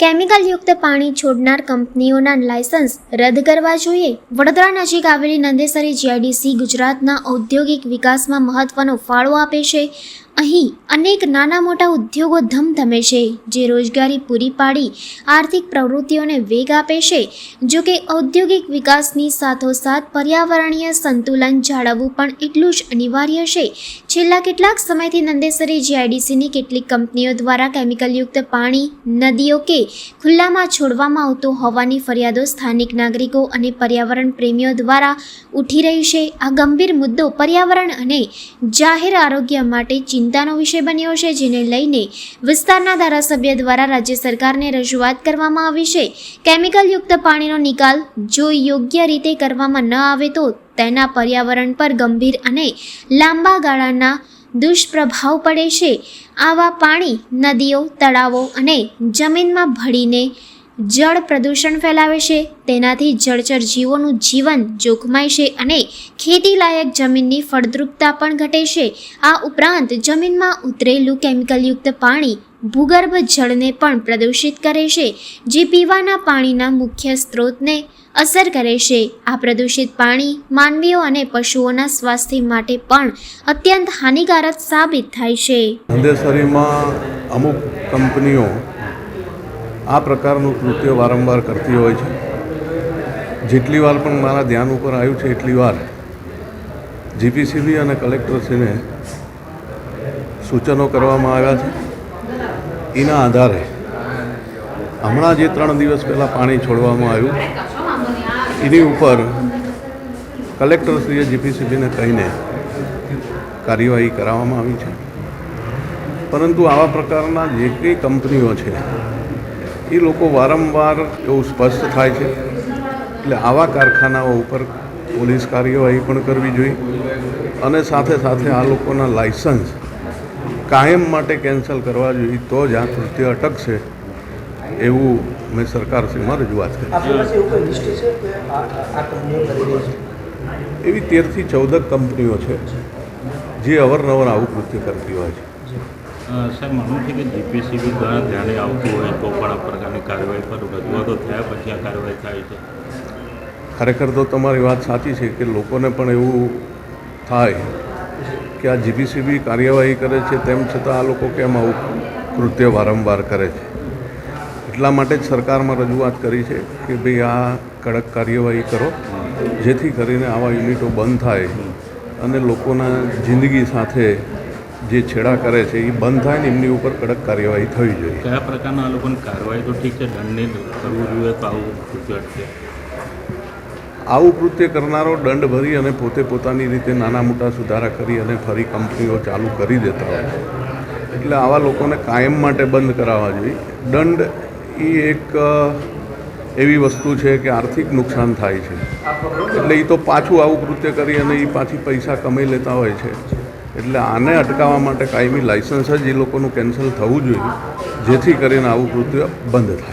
કેમિકલયુક્ત પાણી છોડનાર કંપનીઓના લાયસન્સ રદ કરવા જોઈએ. વડોદરા નજીક આવેલી નંદેસરી જીઆઈડીસી ગુજરાતના ઔદ્યોગિક વિકાસમાં મહત્વનો ફાળો આપે છે. અહીં અનેક નાના મોટા ઉદ્યોગો ધમધમે છે, જે રોજગારી પૂરી પાડી, આર્થિક પ્રવૃત્તિઓને વેગ આપે છે. જો કે ઔદ્યોગિક વિકાસની સાથોસાથ પર્યાવરણીય સંતુલન જાળવવું પણ એટલું જ અનિવાર્ય છે. છેલ્લા કેટલાક સમયથી નંદેસરી જીઆઈડીસીની કેટલીક કંપનીઓ દ્વારા કેમિકલયુક્ત પાણી, નદીઓ કે ખુલ્લામાં છોડવામાં આવતું હોવાની ફરિયાદો સ્થાનિક નાગરિકો અને પર્યાવરણ પ્રેમીઓ દ્વારા ઉઠી રહી છે. આ ગંભીર મુદ્દો પર્યાવરણ અને જાહેર આરોગ્ય માટે ચિંતાનો વિષય બન્યો છે, જેને લઈને વિસ્તારના ધારાસભ્ય દ્વારા રાજ્ય સરકારને રજૂઆત કરવામાં આવી છે. કેમિકલયુક્ત પાણીનો નિકાલ જો યોગ્ય રીતે કરવામાં ન આવે તો તેના પર્યાવરણ પર ગંભીર અને લાંબા ગાળાના દુષ્પ્રભાવ પડે છે. આવા પાણી, નદીઓ, તળાવો અને જમીનમાં ભળીને જળ પ્રદૂષણ ફેલાવે છે, તેનાથી જળચર જીવોનું જીવન જોખમાય છે અને ખેતીલાયક જમીનની ફળદ્રુપતા પણ ઘટે છે. આ ઉપરાંત જમીનમાં ઉતરેલું કેમિકલયુક્ત પાણી ભૂગર્ભ જળને પણ પ્રદૂષિત કરે છે, જે પીવાના પાણીના મુખ્ય સ્ત્રોતને અસર કરે છે. આ પ્રદૂષિત પાણી માનવીઓ અને પશુઓના સ્વાસ્થ્ય માટે પણ અત્યંત હાનિકારક સાબિત થાય છે. અમુક કંપનીઓ આ પ્રકારનું કૃત્ય વારંવાર કરતી હોય છે. જેટલી વાર પણ મારા ધ્યાન ઉપર આવ્યું છે, એટલી વાર જીપીસીબી અને કલેક્ટરશ્રીને સૂચનો કરવામાં આવ્યા છે. એના આધારે હમણાં જે ત્રણ દિવસ પહેલાં પાણી છોડવામાં આવ્યું, એની ઉપર કલેક્ટરશ્રીએ જીપીસીબીને કહીને કાર્યવાહી કરાવવામાં આવી છે. પરંતુ આવા પ્રકારના જે કંઈ કંપનીઓ છે એ લોકો વારંવાર એવું સ્પષ્ટ થાય છે. એટલે આવા કારખાનાઓ ઉપર પોલીસ કાર્યવાહી પણ કરવી જોઈએ અને સાથે સાથે આ લોકોના લાયસન્સ કાયમ માટે કેન્સલ કરવા જોઈએ તો જ આ કૃત્ય અટકશે એવું મેં સરકારશ્રીમાં રજૂઆત કરી. એવું તેરથી ચૌદક કંપનીઓ છે જે અવારનવાર આવું કૃત્ય કરતી હોય છે. સાહેબ માનવું છે કે જીપીસીબી દ્વારા ધ્યાને આવતું હોય તો પણ આ પ્રકારની કાર્યવાહી પર રજૂઆતો થયા પછી આ કાર્યવાહી થાય છે? ખરેખર તો તમારી વાત સાચી છે કે લોકોને પણ એવું થાય કે આ જીપીસીબી કાર્યવાહી કરે છે તેમ છતાં આ લોકો કેમ આવું કૃત્ય વારંવાર કરે છે? એટલા માટે જ સરકારમાં રજૂઆત કરી છે કે ભાઈ આ કડક કાર્યવાહી કરો, જેથી કરીને આવા યુનિટો બંધ થાય અને લોકોના જિંદગી સાથે જે છેડા કરે છે એ બંધ થાય ને એમની ઉપર કડક કાર્યવાહી થવી જોઈએ. કયા પ્રકારના આ લોકોની કાર્યવાહી તો ઠીક છે? દંડને કરવું જોઈએ તો આવું કૃત્ય છે આવું કૃત્ય કરનારો દંડ ભરી અને પોતે પોતાની રીતે નાના મોટા સુધારા કરી અને ફરી કંપનીઓ ચાલુ કરી દેતા હોય છે. એટલે આવા લોકોને કાયમ માટે બંધ કરાવવા જોઈએ. દંડ એ એક એવી વસ્તુ છે કે આર્થિક નુકસાન થાય છે. એટલે એ તો પાછું આવું કૃત્ય કરી અને એ પાછી પૈસા કમાઈ લેતા હોય છે. એટલે આને અટકાવવા માટે કાયમી લાયસન્સ જ એ લોકોનું કેન્સલ થવું જોઈએ, જેથી કરીને આવું કૃત્ય બંધ થાય.